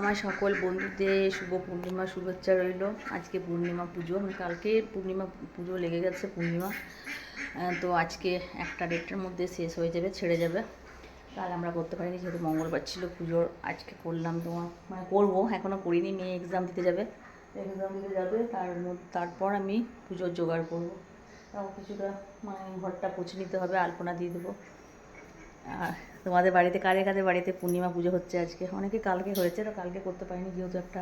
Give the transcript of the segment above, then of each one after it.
আমার সকল বন্ধুদের শুভ পূর্ণিমা শুভেচ্ছা রইল। আজকে পূর্ণিমা পুজো মানে কালকে পূর্ণিমা পুজো লেগে গেছে পূর্ণিমা। তো আজকে একটা ডেটটার মধ্যে শেষ হয়ে যাবে, ছেড়ে যাবে। কাল আমরা করতে পারিনি, যেহেতু মঙ্গলবার ছিল পুজোর আজকে করলাম তোমার মানে করব এখনও করিনি, মেয়ে এক্সাম দিতে যাবে। এক্সাম দিতে যাবে, তার তারপর আমি পুজোর জোগাড় করব। কিছুটা মানে ঘরটা পুছে নিতে হবে, আলপনা দিয়ে দেবো। তোমাদের বাড়িতে কারে কাদের বাড়িতে পূর্ণিমা পুজো হচ্ছে আজকে? অনেকে কালকে হয়েছে, তো কালকে করতে পারিনি, যেহেতু একটা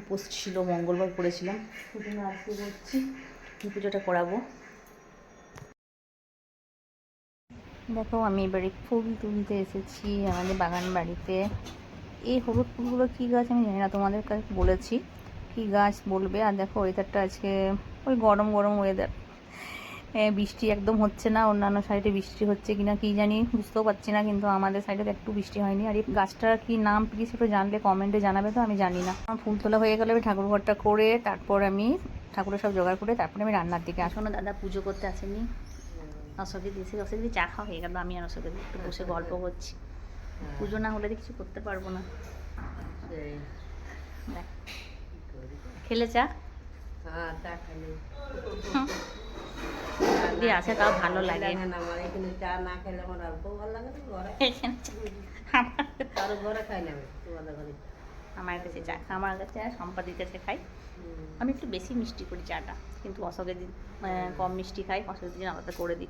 উপোস ছিল, মঙ্গলবার করেছিলাম। জন্য আজকে করছি এই পুজোটা করাবো? দেখো, আমি এবারে ফুল তুলতে এসেছি আমাদের বাগান বাড়িতে। এই হলুদ ফুলগুলো কী গাছ আমি জানি না, তোমাদের কাছে বলেছি। কী গাছ বলবে? আর দেখো ওয়েদারটা আজকে, ওই গরম গরম ওয়েদার বৃষ্টি একদম হচ্ছে না অন্যান্য সাইডে বৃষ্টি হচ্ছে কিনা কি জানি বুঝতেও পারছি না কিন্তু আমাদের সাইডে তো একটু বৃষ্টি হয়নি। আর এই গাছটার কি নাম প্লিজ একটু জানলে কমেন্টে জানাবে তো আমি জানি না। আমার ফুল তোলা হয়ে গেলে আমি ঠাকুর ঘরটা করে তারপর আমি ঠাকুরের সব জোগাড় করে তারপরে আমি রান্নার দিকে আসো না দাদা পুজো করতে আসেনি। অশোকে দিয়েছি অশোকে দিয়ে চা খাওয়া হয়ে গেল আমি আর অশোকে একটু বসে গল্প করছি। পুজো না হলে তো কিছু করতে পারব না। খেলে চা? আসে তাও ভালো লাগে। এখানে চা- আমার কাছে চা খা আমার কাছে সম্পাদির কাছে খাই। আমি একটু বেশি মিষ্টি করি চাটা কিন্তু অশোকের দিন কম মিষ্টি খাই অশোকের দিন আলাদা করে দিই।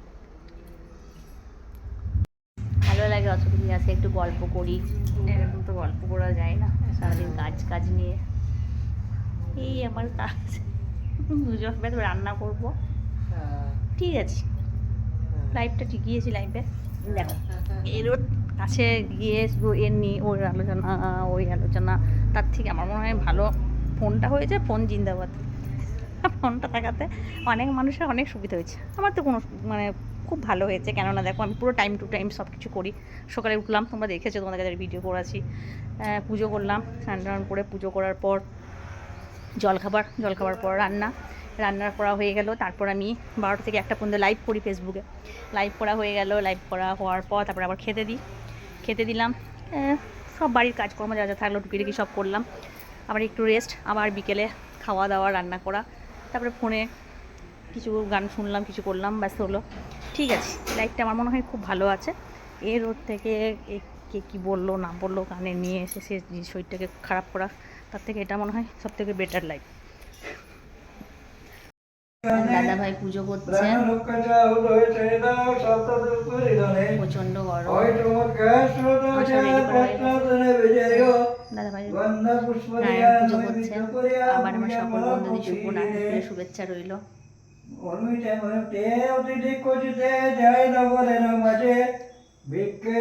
ভালো লাগে অশোকের দিন আসে একটু গল্প করি। এরকম তো গল্প করা যায় না সারাদিন কাজ কাজ নিয়ে। এই আমার কাজ। তো রান্না করব। ঠিক আছে। লাইফটা টিকিয়েছি লাইফে দেখো এরও কাছে গিয়ে শুধু এর নিয়ে ওর আলোচনা ওই আলোচনা তার থেকে আমার মনে হয় ভালো ফোনটা হয়েছে ফোন জিন্দাবাদ। ফোনটা থাকাতে অনেক মানুষের অনেক সুবিধা হয়েছে। আমার তো কোনো মানে খুব ভালো হয়েছে কেননা দেখো আমি পুরো টাইম টু টাইম সব কিছু করি। সকালে উঠলাম তোমরা দেখেছ তোমাদের কাছে ভিডিও করেছি। পুজো করলাম স্নান টান করে পুজো করার পর জলখাবার জলখাবার পর রান্না। রান্না করা হয়ে গেল। তারপর আমি বারোটা থেকে একটা পর্যন্ত লাইভ করি ফেসবুকে লাইভ করা হয়ে গেল লাইভ করা হওয়ার পর তারপর আবার খেতে দিই। খেতে দিলাম সব বাড়ির কাজকর্ম যা যা থাকল টুকিটাকি সব করলাম। আবার একটু রেস্ট আবার বিকেলে খাওয়া দাওয়া, রান্না করা। তারপরে ফোনে কিছু গান শুনলাম, কিছু করলাম ব্যস্ত হলো। ঠিক আছে লাইফটা আমার মনে হয় খুব ভালো আছে। এর ওর থেকে কে কী বলল, না বলল কানে নিয়ে এসে সে শরীরটাকে খারাপ করা, তার থেকে এটা মনে হয় সব থেকে বেটার লাইফ দাদা ভাই পুজো করছে। প্রচণ্ড গরম। দাদা ভাই নারায়ণ পুজো করছে। আবার আমার সকল বন্ধুদের শুভ নারায়ণ শুভেচ্ছা রইল। ভিক্ষে